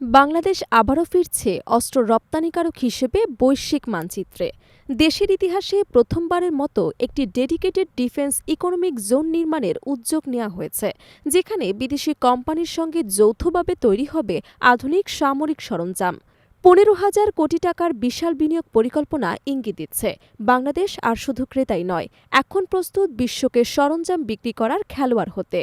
বাংলাদেশ আবারও ফিরছে অস্ত্র রপ্তানিকারক হিসেবে বৈশ্বিক মানচিত্রে। দেশের ইতিহাসে প্রথমবারের মতো একটি ডেডিকেটেড ডিফেন্স ইকোনমিক জোন নির্মাণের উদ্যোগ নেওয়া হয়েছে, যেখানে বিদেশি কোম্পানির সঙ্গে যৌথভাবে তৈরি হবে আধুনিক সামরিক সরঞ্জাম। পনেরো হাজার কোটি টাকার বিশাল বিনিয়োগ পরিকল্পনা ইঙ্গিত দিচ্ছে। বাংলাদেশ আর শুধু ক্রেতাই নয়, এখন প্রস্তুত বিশ্বকে সরঞ্জাম বিক্রি করার খেলোয়াড় হতে।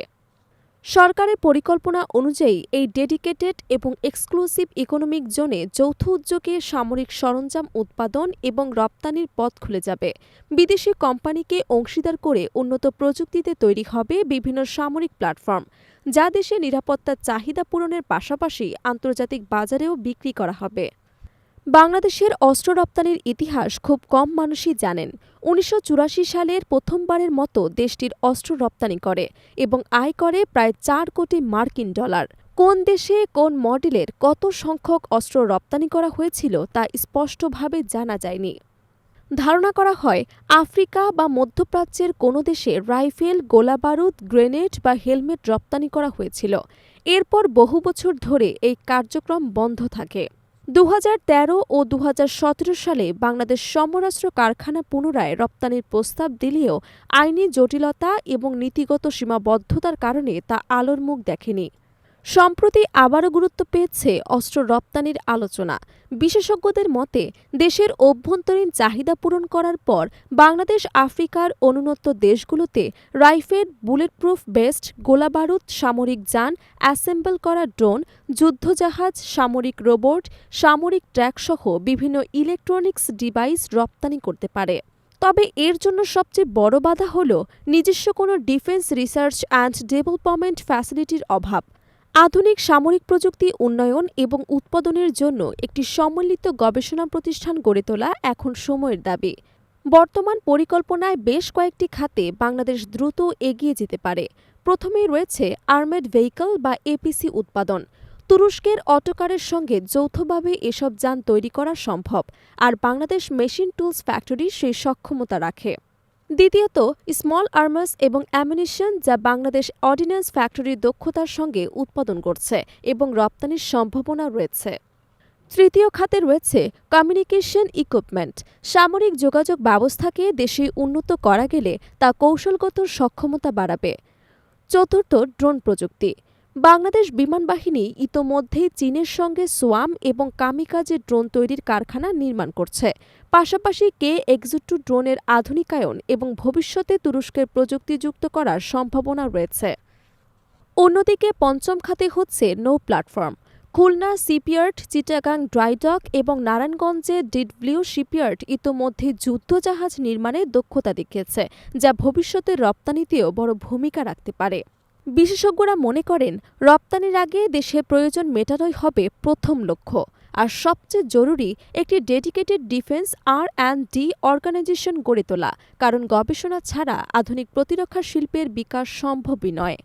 সরকারের পরিকল্পনা অনুযায়ী এই ডেডিকেটেড এবং এক্সক্লুসিভ ইকোনমিক জোনে যৌথ উদ্যোগে সামরিক সরঞ্জাম উৎপাদন এবং রপ্তানির পথ খুলে যাবে। বিদেশি কোম্পানিকে অংশীদার করে উন্নত প্রযুক্তিতে তৈরি হবে বিভিন্ন সামরিক প্ল্যাটফর্ম, যা দেশে নিরাপত্তার চাহিদা পূরণের পাশাপাশি আন্তর্জাতিক বাজারেও বিক্রি করা হবে। বাংলাদেশের অস্ত্র রপ্তানির ইতিহাস খুব কম মানুষই জানেন। উনিশশো চুরাশি সালের প্রথমবারের মতো দেশটির অস্ত্র রপ্তানি করে এবং আয় করে প্রায় চার কোটি মার্কিন ডলার। কোন দেশে কোন মডেলের কত সংখ্যক অস্ত্র রপ্তানি করা হয়েছিল তা স্পষ্টভাবে জানা যায়নি। ধারণা করা হয়, আফ্রিকা বা মধ্যপ্রাচ্যের কোনো দেশে রাইফেল, গোলাবারুদ, গ্রেনেড বা হেলমেট রপ্তানি করা হয়েছিল। এরপর বহু বছর ধরে এই কার্যক্রম বন্ধ থাকে। দু হাজার তেরো ও দুহাজার সতেরো সালে বাংলাদেশ সমরাস্ত্র কারখানা পুনরায় রপ্তানির প্রস্তাব দিলেও আইনি জটিলতা এবং নীতিগত সীমাবদ্ধতার কারণে তা আলোর মুখ দেখেনি। সম্প্রতি আবারও গুরুত্ব পেয়েছে অস্ত্র রপ্তানির আলোচনা। বিশেষজ্ঞদের মতে, দেশের অভ্যন্তরীণ চাহিদা পূরণ করার পর বাংলাদেশ আফ্রিকার অনুন্নত দেশগুলোতে রাইফেল, বুলেটপ্রুফ বেস্ট গোলাবারুদ, সামরিক যান, অ্যাসেম্বল করা ড্রোন, যুদ্ধজাহাজ, সামরিক রোবট, সামরিক ট্র্যাকসহ বিভিন্ন ইলেকট্রনিক্স ডিভাইস রপ্তানি করতে পারে। তবে এর জন্য সবচেয়ে বড় বাধা হল নিজস্ব কোনো ডিফেন্স রিসার্চ অ্যান্ড ডেভেলপমেন্ট ফ্যাসিলিটির অভাব। আধুনিক সামরিক প্রযুক্তি উন্নয়ন এবং উৎপাদনের জন্য একটি সম্মিলিত গবেষণা প্রতিষ্ঠান গড়ে তোলা এখন সময়ের দাবি। বর্তমান পরিকল্পনায় বেশ কয়েকটি খাতে বাংলাদেশ দ্রুত এগিয়ে যেতে পারে। প্রথমেই রয়েছে আর্মেড ভেহিকল বা এপিসি উৎপাদন। তুরস্কের অটোকারের সঙ্গে যৌথভাবে এসব যান তৈরি করা সম্ভব, আর বাংলাদেশ মেশিন টুলস ফ্যাক্টরি সেই সক্ষমতা রাখে। দ্বিতীয়ত স্মল আর্মার্স এবং অ্যামিনিশন যা বাংলাদেশ অর্ডিন্যান্স ফ্যাক্টরির দক্ষতার সঙ্গে উৎপাদন করছে এবং রপ্তানির সম্ভাবনা রয়েছে। তৃতীয় খাতে রয়েছে কমিউনিকেশন ইকুইপমেন্ট সামরিক যোগাযোগ ব্যবস্থাকে দেশে উন্নত করা গেলে তা কৌশলগত সক্ষমতা বাড়াবে। চতুর্থ ড্রোন প্রযুক্তি বাংলাদেশ বিমান বাহিনী ইতোমধ্যেই চীনের সঙ্গে সোয়াম এবং কামিকাজে ড্রোন তৈরির কারখানা নির্মাণ করছে। পাশাপাশি কে এক্সিটু ড্রোনের আধুনিকায়ন এবং ভবিষ্যতে তুরস্কের প্রযুক্তিযুক্ত করার সম্ভাবনা রয়েছে। অন্যদিকে পঞ্চম খাতে হচ্ছে নৌ platform Khulna shipyard Chittagong, dry dock এবং নারায়ণগঞ্জে ডিডব্লিউ শিপইয়ার্ড ইতোমধ্যে যুদ্ধজাহাজ নির্মাণে দক্ষতা দেখিয়েছে, যা ভবিষ্যতে রপ্তানিতেও বড় ভূমিকা রাখতে পারে। বিশেষজ্ঞরা মনে করেন, রপ্তানির আগে দেশের প্রয়োজন মেটানোই হবে প্রথম লক্ষ্য। আর সবচেয়ে জরুরি একটি dedicated defence R and D organisation গড়ে তোলা, কারণ গবেষণা ছাড়া আধুনিক প্রতিরক্ষা শিল্পের বিকাশ সম্ভবই নয়।